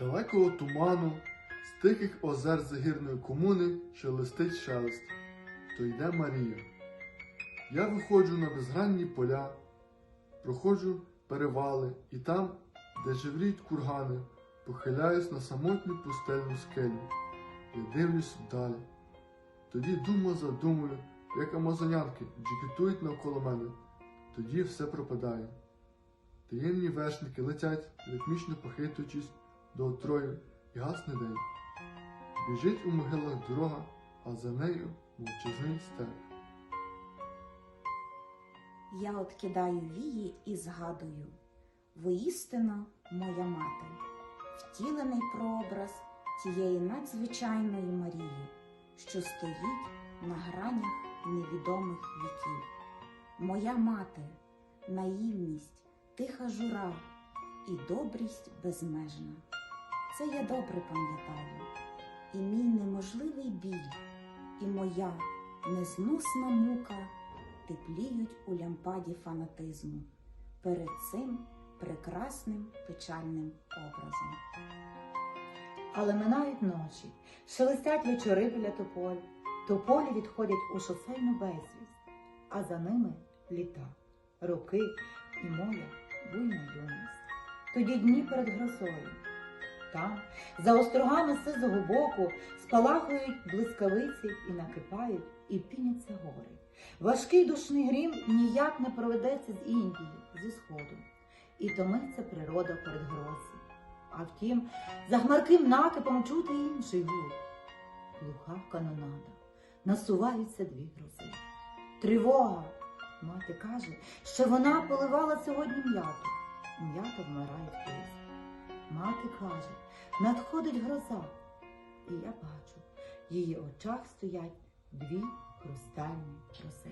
далекого туману, з тихих озер загірної комуни, що листить шелест, то йде Марія. Я виходжу на безгранні поля, проходжу перевали, і там, де живріють кургани, похиляюсь на самотню пустельну скелю. Я дивлюсь вдалі. Тоді дума за думою, як амазонянки джикетують навколо мене, тоді все пропадає. Таємні вершники летять, ритмічно похитуючись до отрою, і гасне день. Біжить у могилах дорога, а за нею мовчазний степ. Я откидаю вії і згадую, воістину моя мати, втілений прообраз тієї надзвичайної Марії, що стоїть на гранях невідомих віків. Моя мати, наївність, тиха жура і добрість безмежна. Це я добре пам'ятаю, і мій неможливий біль, і моя незносна мука тепліють у лямпаді фанатизму перед цим прекрасним печальним образом. Але минають ночі, шелестять вечори біля тополь, тополі відходять у шосейну безвість, а за ними літа, роки і моя буйна юність. Тоді дні перед грозою. Там, за острогами сизого боку, спалахують блискавиці і накипають, і піняться гори. Важкий душний грім ніяк не проведеться з Індії, зі сходу, і томиться природа перед грози. А втім, за хмарким накипом чути інший гуд. Глуха канонада, насуваються дві грози. Тривога! Мати каже, що вона поливала сьогодні м'яту. М'ята вмирає в тисі. Мати каже, надходить гроза. І я бачу, в її очах стоять дві хрустальні росинки.